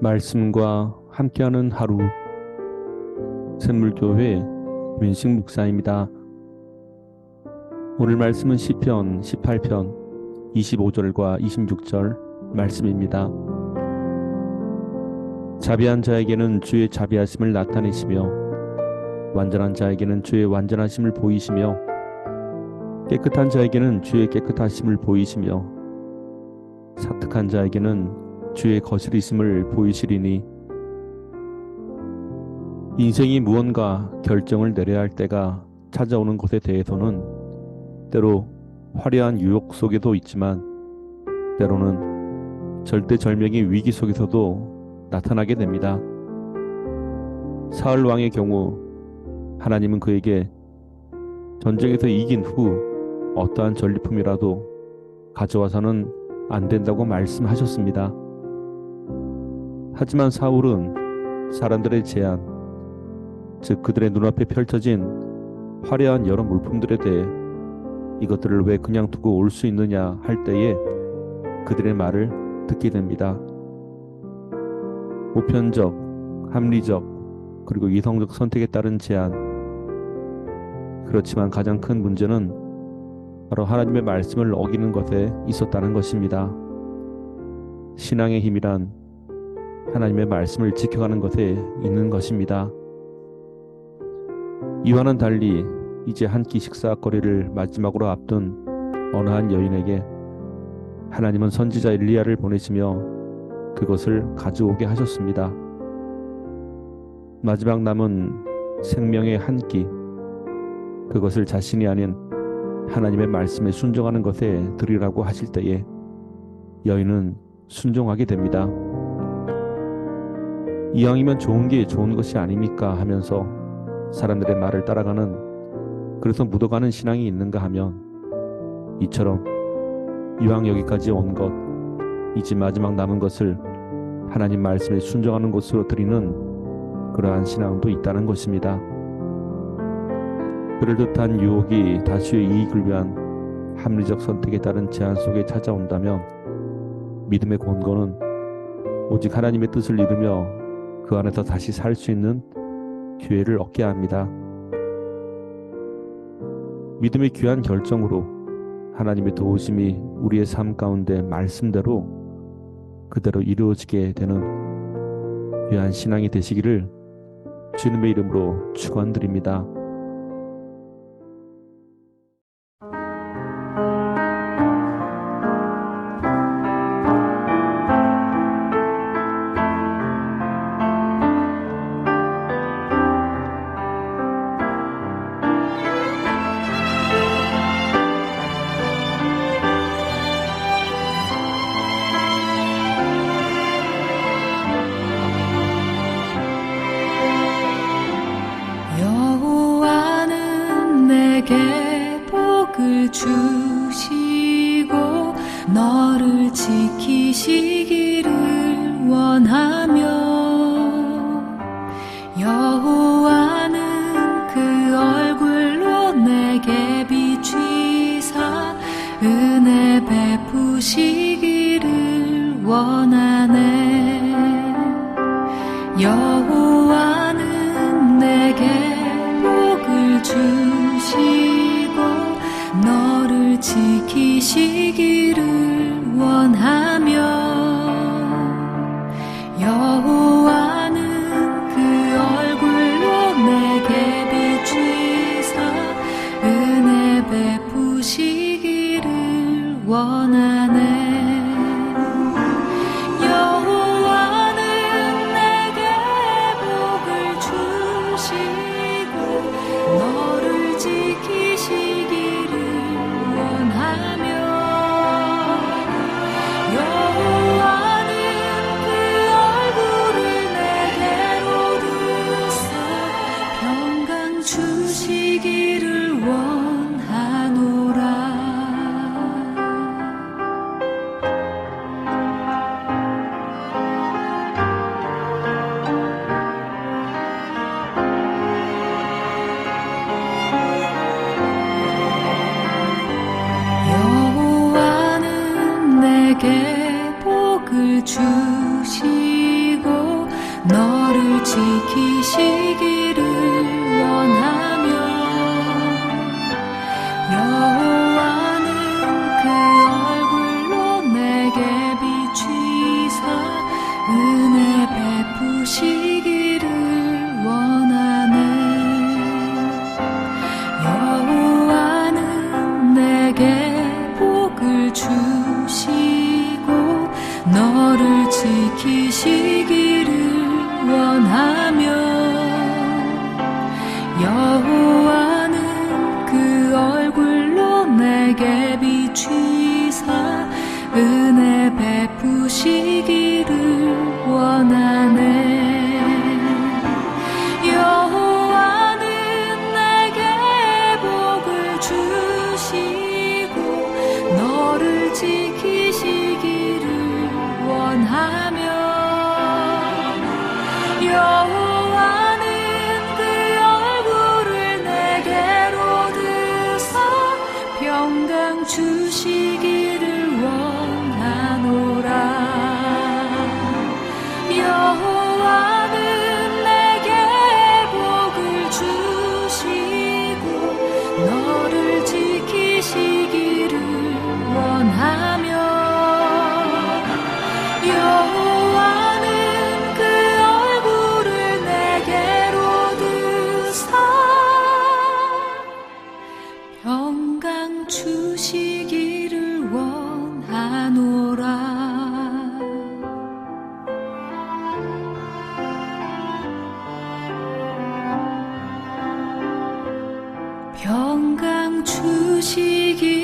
말씀과 함께하는 하루 샘물교회 민식 목사입니다. 오늘 말씀은 시편 18편 25절과 26절 말씀입니다. 자비한 자에게는 주의 자비하심을 나타내시며 완전한 자에게는 주의 완전하심을 보이시며 깨끗한 자에게는 주의 깨끗하심을 보이시며 사특한 자에게는 주의 거스리심을 보이시리니 인생이 무언가 결정을 내려야 할 때가 찾아오는 것에 대해서는 때로 화려한 유혹 속에도 있지만 때로는 절대절명의 위기 속에서도 나타나게 됩니다. 사울 왕의 경우 하나님은 그에게 전쟁에서 이긴 후 어떠한 전리품이라도 가져와서는 안 된다고 말씀하셨습니다. 하지만 사울은 사람들의 제안, 즉 그들의 눈앞에 펼쳐진 화려한 여러 물품들에 대해 이것들을 왜 그냥 두고 올 수 있느냐 할 때에 그들의 말을 듣게 됩니다. 보편적, 합리적, 그리고 이성적 선택에 따른 제안. 그렇지만 가장 큰 문제는 바로 하나님의 말씀을 어기는 것에 있었다는 것입니다. 신앙의 힘이란 하나님의 말씀을 지켜가는 것에 있는 것입니다. 이와는 달리 이제 한 끼 식사거리를 마지막으로 앞둔 어느 한 여인에게 하나님은 선지자 일리야를 보내시며 그것을 가져오게 하셨습니다. 마지막 남은 생명의 한 끼, 그것을 자신이 아닌 하나님의 말씀에 순종하는 것에 드리라고 하실 때에 여인은 순종하게 됩니다. 이왕이면 좋은 게 좋은 것이 아닙니까 하면서 사람들의 말을 따라가는 그래서 묻어가는 신앙이 있는가 하면 이처럼 이왕 여기까지 온 것, 이제 마지막 남은 것을 하나님 말씀에 순종하는 것으로 드리는 그러한 신앙도 있다는 것입니다. 그럴듯한 유혹이 다수의 이익을 위한 합리적 선택에 따른 제한 속에 찾아온다면 믿음의 본거는 오직 하나님의 뜻을 이루며 그 안에서 다시 살 수 있는 기회를 얻게 합니다. 믿음의 귀한 결정으로 하나님의 도우심이 우리의 삶 가운데 말씀대로 그대로 이루어지게 되는 귀한 신앙이 되시기를 주님의 이름으로 축원드립니다. 복을 주시고 너를 지키시기를 원하며 여호와는 그 얼굴로 내게 비추사 은혜 베푸시기를 원하네 지키시기를 원하며 복을 주시고 너를 지키시기를 원하며 여호와는 그 얼굴로 내게 비추사 은혜 베푸시기를 원하네. 여호와는 내게 복을 너를 지키시기를 원하며 여호와는 그 얼굴로 내게 비추사 은혜 베푸시기를 원하네. 여호와는 내게 복을 주시고 너를 지키 지키시기를 주시기